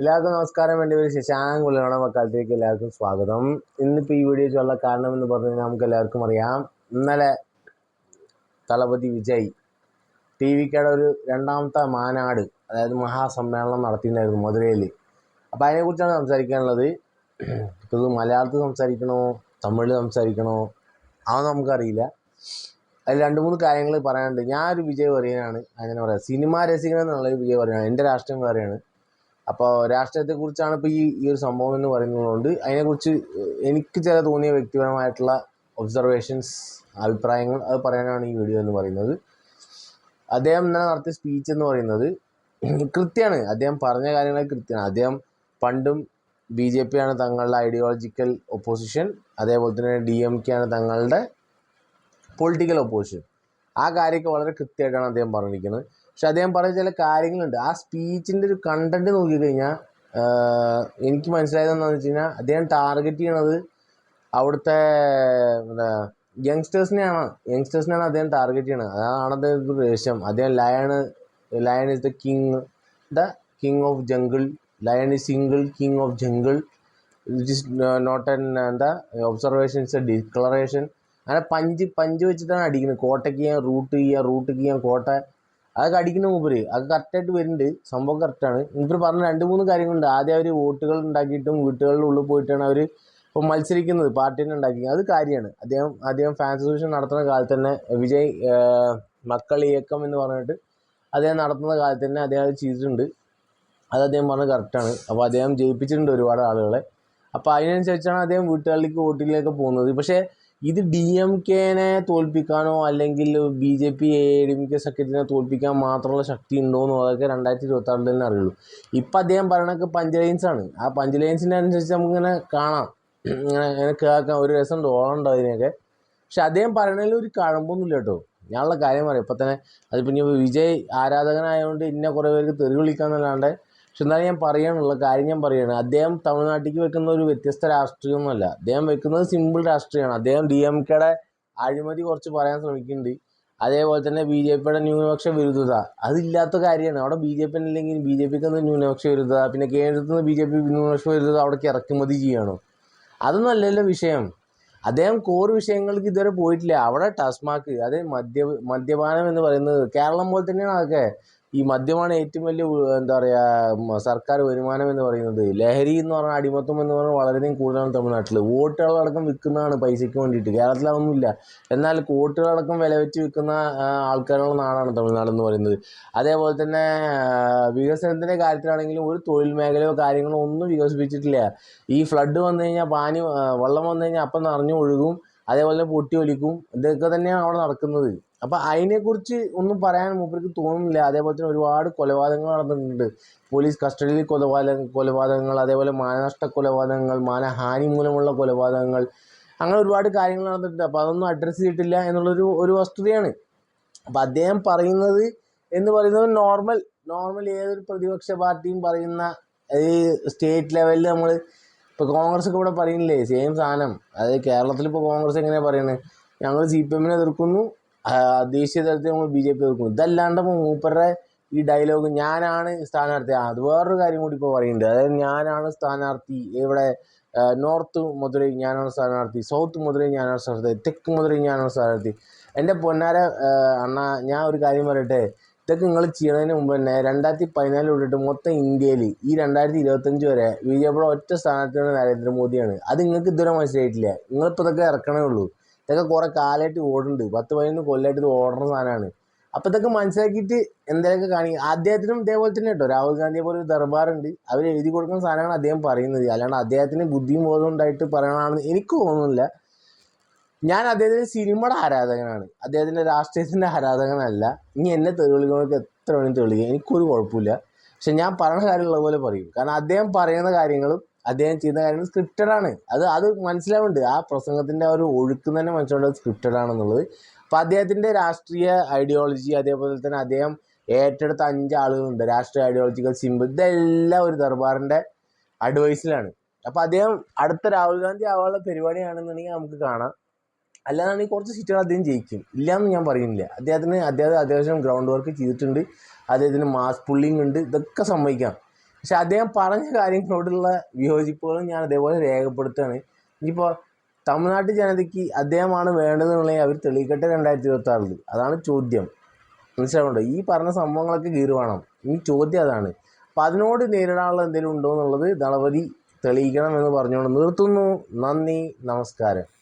എല്ലാവർക്കും നമസ്കാരം. എന്റെ പേര് ശശാങ്ക് ഉള്ളവണ മക്കാലത്തേക്ക് എല്ലാവർക്കും സ്വാഗതം. ഇന്നിപ്പോൾ ഈ വീഡിയോ ചെയ്യാനുള്ള കാരണം എന്ന് പറഞ്ഞു കഴിഞ്ഞാൽ നമുക്ക് എല്ലാവർക്കും അറിയാം. ഇന്നലെ തളപതി വിജയ് ടി വിക്കയുടെ ഒരു രണ്ടാമത്തെ മാനാട് അതായത് മഹാസമ്മേളനം നടത്തിയിട്ടുണ്ടായിരുന്നു മധുരയിൽ. അപ്പോൾ അതിനെക്കുറിച്ചാണ് സംസാരിക്കാനുള്ളത്. ഇത് മലയാളത്തിൽ സംസാരിക്കണോ? തമിഴിൽ സംസാരിക്കണോ? അതൊന്നും നമുക്കറിയില്ല. അതിൽ രണ്ട് മൂന്ന് കാര്യങ്ങൾ പറയാനുണ്ട്. ഞാനൊരു വിജയ് പറയാനാണ് അങ്ങനെ പറയാം. സിനിമ രസികൻ എന്നുള്ള വിജയ് പറയാനാണ് എന്റെ രാഷ്ട്രീയം വേറെയാണ്. അപ്പോൾ രാഷ്ട്രീയത്തെക്കുറിച്ചാണ് ഇപ്പോൾ ഈ ഈ ഒരു സംഭവം എന്ന് പറയുന്നതുകൊണ്ട് അതിനെക്കുറിച്ച് എനിക്ക് ചില തോന്നിയ വ്യക്തിപരമായിട്ടുള്ള ഒബ്സർവേഷൻസ് അഭിപ്രായങ്ങൾ അത് പറയാനാണ് ഈ വീഡിയോ എന്ന് പറയുന്നത്. അദ്ദേഹം ഇന്നലെ നടത്തിയ സ്പീച്ച് എന്ന് പറയുന്നത് കൃത്യമാണ്. അദ്ദേഹം പറഞ്ഞ കാര്യങ്ങൾ കൃത്യമാണ്. അദ്ദേഹം പണ്ടും ബി ജെ പി ആണ് തങ്ങളുടെ ഐഡിയോളജിക്കൽ ഒപ്പോസിഷൻ അതേപോലെ തന്നെ ഡി എം കെ ആണ് തങ്ങളുടെ പൊളിറ്റിക്കൽ ഒപ്പോസിഷൻ ആ കാര്യമൊക്കെ വളരെ കൃത്യമായിട്ടാണ് അദ്ദേഹം പറഞ്ഞിരിക്കുന്നത്. പക്ഷെ അദ്ദേഹം പറഞ്ഞ ചില കാര്യങ്ങളുണ്ട്. ആ സ്പീച്ചിന്റെ ഒരു കണ്ടന്റ് നോക്കിക്കഴിഞ്ഞാൽ എനിക്ക് മനസ്സിലായത് എന്താണെന്ന് വെച്ച് കഴിഞ്ഞാൽ അദ്ദേഹം ടാർഗറ്റ് ചെയ്യണത് അവിടുത്തെ യങ്സ്റ്റേഴ്സിനെയാണ് യങ്സ്റ്റേഴ്സിനെയാണ് അദ്ദേഹം ടാർഗറ്റ് ചെയ്യണത്. അതാണ് അദ്ദേഹത്തിന്റെ പ്രവേശം അദ്ദേഹം lion lion is the king the king of jungle lion is single king of jungle it is not N എന്താ ഒബ്സർവേഷൻ ഇസ് എ ഡിക്ലറേഷൻ അങ്ങനെ പഞ്ച് പഞ്ച് വെച്ചിട്ടാണ് അടിക്കുന്നത്. കോട്ടയ്ക്ക് ചെയ്യാൻ റൂട്ട് ചെയ്യുക റൂട്ട് ചെയ്യാൻ കോട്ട അതൊക്കെ അടിക്കുന്ന മൂപ്പര്. അത് കറക്റ്റായിട്ട് വരുന്നുണ്ട്. സംഭവം കറക്റ്റാണ് മൂപ്പര് പറഞ്ഞ രണ്ട് മൂന്ന് കാര്യങ്ങളുണ്ട്. ആദ്യം അവർ വോട്ടുകൾ ഉണ്ടാക്കിയിട്ടും വീട്ടുകളുടെ ഉള്ളിൽ പോയിട്ടാണ് അവർ ഇപ്പോൾ മത്സരിക്കുന്നത്. പാർട്ടീനെ ഉണ്ടാക്കി അത് കാര്യമാണ്. അദ്ദേഹം അദ്ദേഹം ഫാൻസ് അസോസിയേഷൻ നടത്തുന്ന കാലത്ത് തന്നെ വിജയ് മക്കൾ ഇയക്കം എന്ന് പറഞ്ഞിട്ട് അദ്ദേഹം നടത്തുന്ന കാലത്ത് തന്നെ അദ്ദേഹം അത് ചെയ്തിട്ടുണ്ട്. അത് അദ്ദേഹം പറഞ്ഞത് കറക്റ്റാണ് അപ്പോൾ അദ്ദേഹം ജയിപ്പിച്ചിട്ടുണ്ട് ഒരുപാട് ആളുകളെ. അപ്പോൾ അതിനനുസരിച്ചാണ് അദ്ദേഹം വീട്ടുകളിലേക്ക് വോട്ടിലേക്ക് പോകുന്നത്. പക്ഷേ ഇത് ഡി എം കെനെ തോൽപ്പിക്കാനോ അല്ലെങ്കിൽ B J P A D M K സഖ്യത്തിനെ തോൽപ്പിക്കാൻ മാത്രമുള്ള ശക്തി ഉണ്ടോ എന്ന് അതൊക്കെ രണ്ടായിരത്തി ഇരുപത്തി ആറിൽ തന്നെ അറിയുള്ളൂ. ഇപ്പം അദ്ദേഹം പറയണൊക്കെ പഞ്ചലൈൻസാണ് ആ പഞ്ചലൈൻസിന്റെ അനുസരിച്ച് നമുക്കിങ്ങനെ കാണാം. ഇങ്ങനെ ഇങ്ങനെ കേൾക്കാം. ഒരു രസം തോന്നുന്നുണ്ട് അതിനെയൊക്കെ. പക്ഷെ അദ്ദേഹം പറയണതിൽ ഒരു കഴമ്പൊന്നുമില്ല കേട്ടോ. ഞാനുള്ള കാര്യം പറയാം. ഇപ്പം തന്നെ അതിപ്പോൾ ഇനി വിജയ് ആരാധകനായതുകൊണ്ട് ഇന്ന കുറേ പേർക്ക് തെറി വിളിക്കാന്നല്ലാണ്ട് പക്ഷെ എന്നാലും ഞാൻ പറയാനുള്ള കാര്യം ഞാൻ പറയുകയാണ് അദ്ദേഹം തമിഴ്നാട്ടിലേക്ക് വെക്കുന്ന ഒരു വ്യത്യസ്ത രാഷ്ട്രീയമൊന്നുമല്ല. അദ്ദേഹം വെക്കുന്നത് സിമ്പിൾ രാഷ്ട്രീയമാണ്. അദ്ദേഹം ഡി എം കെയുടെ അഴിമതി കുറച്ച് പറയാൻ ശ്രമിക്കുന്നുണ്ട്. അതേപോലെ തന്നെ ബി ജെ പിയുടെ ന്യൂനപക്ഷ വിരുദ്ധത. അതില്ലാത്ത കാര്യമാണ്. അവിടെ ബി ജെ പി ഇല്ലെങ്കിൽ ബി ജെ പിക്ക് ന്യൂനപക്ഷ വിരുദ്ധത? പിന്നെ കേന്ദ്രത്തിൽ നിന്ന് ബി ജെ പി ന്യൂനപക്ഷ വിരുദ്ധത അവിടേക്ക് ഇറക്കുമതി ചെയ്യണോ അതൊന്നും അല്ലല്ലോ വിഷയം. അദ്ദേഹം കോർ വിഷയങ്ങൾക്ക് ഇതുവരെ പോയിട്ടില്ല. അവിടെ ടസ്മാക്ക് അത് മദ്യ മദ്യപാനം എന്ന് പറയുന്നത് കേരളം പോലെ തന്നെയാണ് അതൊക്കെ ഈ മദ്യമാണ് ഏറ്റവും വലിയ എന്താ പറയുക സർക്കാർ വരുമാനം എന്ന് പറയുന്നത്. ലഹരി എന്ന് പറഞ്ഞാൽ അടിമത്തം എന്ന് പറഞ്ഞാൽ വളരെയധികം കൂടുതലാണ് തമിഴ്നാട്ടിൽ വോട്ടുകളടക്കം വിൽക്കുന്നതാണ് പൈസയ്ക്ക് വേണ്ടിയിട്ട്. കേരളത്തിൽ അതൊന്നുമില്ല എന്നാൽ വോട്ടുകളടക്കം വില വെച്ച് വിൽക്കുന്ന ആൾക്കാരുള്ള നാടാണ് തമിഴ്നാട് എന്ന് പറയുന്നത്. അതേപോലെ തന്നെ വികസനത്തിന്റെ കാര്യത്തിലാണെങ്കിലും ഒരു തൊഴിൽ മേഖലയോ കാര്യങ്ങളോ ഒന്നും വികസിപ്പിച്ചിട്ടില്ല. ഈ ഫ്ലഡ് വന്നു കഴിഞ്ഞാൽ പാനി വെള്ളം വന്നു കഴിഞ്ഞാൽ അപ്പം നിറഞ്ഞു ഒഴുകും. അതേപോലെ പൊട്ടി ഒലിക്കും ഇതൊക്കെ തന്നെയാണ് അവിടെ നടക്കുന്നത്. അപ്പോൾ അതിനെക്കുറിച്ച് ഒന്നും പറയാൻ മൂപ്പർക്ക് തോന്നുന്നില്ല. അതേപോലെ തന്നെ ഒരുപാട് കൊലപാതകങ്ങൾ നടന്നിട്ടുണ്ട്. പോലീസ് കസ്റ്റഡിയിൽ കൊലപാതക കൊലപാതകങ്ങൾ അതേപോലെ മാനനഷ്ട കൊലപാതകങ്ങൾ മാനഹാനി മൂലമുള്ള കൊലപാതകങ്ങൾ അങ്ങനെ ഒരുപാട് കാര്യങ്ങൾ നടന്നിട്ടുണ്ട്. അപ്പോൾ അതൊന്നും അഡ്രസ്സ് ചെയ്തിട്ടില്ല എന്നുള്ളൊരു ഒരു വസ്തുതയാണ്. അപ്പം അദ്ദേഹം പറയുന്നത് എന്ന് പറയുന്നത് നോർമൽ നോർമൽ ഏതൊരു പ്രതിപക്ഷ പാർട്ടിയും പറയുന്ന ഈ സ്റ്റേറ്റ് ലെവലിൽ നമ്മൾ ഇപ്പോൾ കോൺഗ്രസ് ഒക്കെ ഇവിടെ പറയുന്നില്ലേ സെയിം സാധനം അതായത് കേരളത്തിൽ ഇപ്പോൾ കോൺഗ്രസ് എങ്ങനെയാണ് പറയുന്നത് ഞങ്ങൾ സി പി എമ്മിനെ എതിർക്കുന്നു ദേശീയ തലത്തിൽ നമ്മൾ ബി ജെ പി എതിർക്കുന്നു. ഇതല്ലാണ്ട് മൂപ്പരുടെ ഈ ഡയലോഗ് ഞാനാണ് സ്ഥാനാർത്ഥി. അത് വേറൊരു കാര്യം കൂടി ഇപ്പോൾ പറയുന്നുണ്ട്. അതായത് ഞാനാണ് സ്ഥാനാർത്ഥി. ഇവിടെ നോർത്ത് മധുരൈ ഞാനാണ് സ്ഥാനാർത്ഥി. സൗത്ത് മധുരൈ ഞാനാണ് സ്ഥാനാർത്ഥി. തെക്ക് മധുരൈ ഞാനാണ് സ്ഥാനാർത്ഥി. എന്റെ പൊന്നാര അണ്ണ ഞാൻ ഒരു കാര്യം പറയട്ടെ? ഇതൊക്കെ നിങ്ങൾ ചെയ്യണതിന് മുമ്പ് തന്നെ രണ്ടായിരത്തി പതിനാല് തൊട്ടിട്ട് മൊത്തം ഇന്ത്യയിൽ ഈ രണ്ടായിരത്തി ഇരുപത്തഞ്ച് വരെ ബി ജെ പിയുടെ ഒറ്റ സ്ഥാനാർത്ഥിയാണ് നരേന്ദ്രമോദിയാണ്. അത് നിങ്ങൾക്ക് ഇതുവരെ മനസ്സിലായിട്ടില്ല. നിങ്ങളിപ്പോൾ ഇതൊക്കെ ഇറക്കണേ ഉള്ളൂ. ഇതൊക്കെ കുറേ കാലമായിട്ട് ഓടുന്നുണ്ട്. പത്ത് പതിനൊന്ന് കൊല്ലമായിട്ട് ഇത് ഓടുന്ന സാധനമാണ് അപ്പോൾ ഇതൊക്കെ മനസ്സിലാക്കിയിട്ട് എന്തെങ്കിലുമൊക്കെ കാണിക്കും അദ്ദേഹത്തിനും ഇതേപോലെ തന്നെ കേട്ടോ രാഹുൽ ഗാന്ധിയെ പോലെ ഒരു ദർബാറുണ്ട്. അവർ എഴുതി കൊടുക്കുന്ന സാധനമാണ് അദ്ദേഹം പറയുന്നത്. അല്ലാണ്ട് അദ്ദേഹത്തിന് ബുദ്ധിയും ബോധം ഉണ്ടായിട്ട് പറയണമെന്ന് എനിക്ക് തോന്നുന്നില്ല. ഞാൻ അദ്ദേഹത്തിന്റെ സിനിമയുടെ ആരാധകനാണ്. അദ്ദേഹത്തിന്റെ രാഷ്ട്രീയത്തിന്റെ ആരാധകനല്ല. ഇനി എന്നെ തെളിവിളിക്കുന്നവർക്ക് എത്ര വേണം തെളിയുക എനിക്കൊരു കുഴപ്പമില്ല. പക്ഷെ ഞാൻ പറയുന്ന കാര്യമുള്ള പോലെ പറയും. കാരണം അദ്ദേഹം പറയുന്ന കാര്യങ്ങളും അദ്ദേഹം ചെയ്യുന്ന കാര്യങ്ങൾ സ്ക്രിപ്റ്റഡ് ആണ്. അത് അത് മനസ്സിലാവുന്നുണ്ട്. ആ പ്രസംഗത്തിന്റെ ആ ഒരു ഒഴുക്ക് തന്നെ മനസ്സിലാവുന്നത് സ്ക്രിപ്റ്റഡ് ആണെന്നുള്ളത്. അപ്പൊ അദ്ദേഹത്തിന്റെ രാഷ്ട്രീയ ഐഡിയോളജി അതേപോലെ തന്നെ അദ്ദേഹം ഏറ്റെടുത്ത അഞ്ച് ആളുകളുണ്ട്. രാഷ്ട്രീയ ഐഡിയോളജിക്കൽ സിമ്പിൾ ഇതെല്ലാം ഒരു ദർബാറിന്റെ അഡ്വൈസിലാണ് അപ്പൊ അദ്ദേഹം അടുത്ത രാഹുൽ ഗാന്ധി ആവാനുള്ള പരിപാടിയാണെന്നുണ്ടെങ്കിൽ നമുക്ക് കാണാം. അല്ലാന്നുണ്ടെങ്കിൽ കുറച്ച് സീറ്റുകൾ അദ്ദേഹം ജയിക്കും. ഇല്ലയെന്ന് ഞാൻ പറയുന്നില്ല. അദ്ദേഹത്തിന് അദ്ദേഹം അത്യാവശ്യം ഗ്രൗണ്ട് വർക്ക് ചെയ്തിട്ടുണ്ട്. അദ്ദേഹത്തിന് മാസ് പുള്ളിങ് ഉണ്ട്. ഇതൊക്കെ സമ്മതിക്കാം. പക്ഷെ അദ്ദേഹം പറഞ്ഞ കാര്യങ്ങളോടുള്ള വിയോജിപ്പുകളും ഞാൻ അതേപോലെ രേഖപ്പെടുത്തുകയാണ്. ഇനിയിപ്പോൾ തമിഴ്നാട്ടിൽ ജനതയ്ക്ക് അദ്ദേഹമാണ് വേണ്ടതെന്നുള്ളത് അവർ തെളിയിക്കട്ടെ രണ്ടായിരത്തി ഇരുപത്തി അതാണ് ചോദ്യം. മനസ്സിലാവുണ്ടോ ഈ പറഞ്ഞ സംഭവങ്ങളൊക്കെ കീറുവാണം ഇനി ചോദ്യം അതാണ്. അപ്പം അതിനോട് നേരിടാനുള്ള എന്തെങ്കിലും ഉണ്ടോ എന്നുള്ളത് ദളപതി തെളിയിക്കണം എന്ന് പറഞ്ഞുകൊണ്ട് നിർത്തുന്നു. നന്ദി. നമസ്കാരം.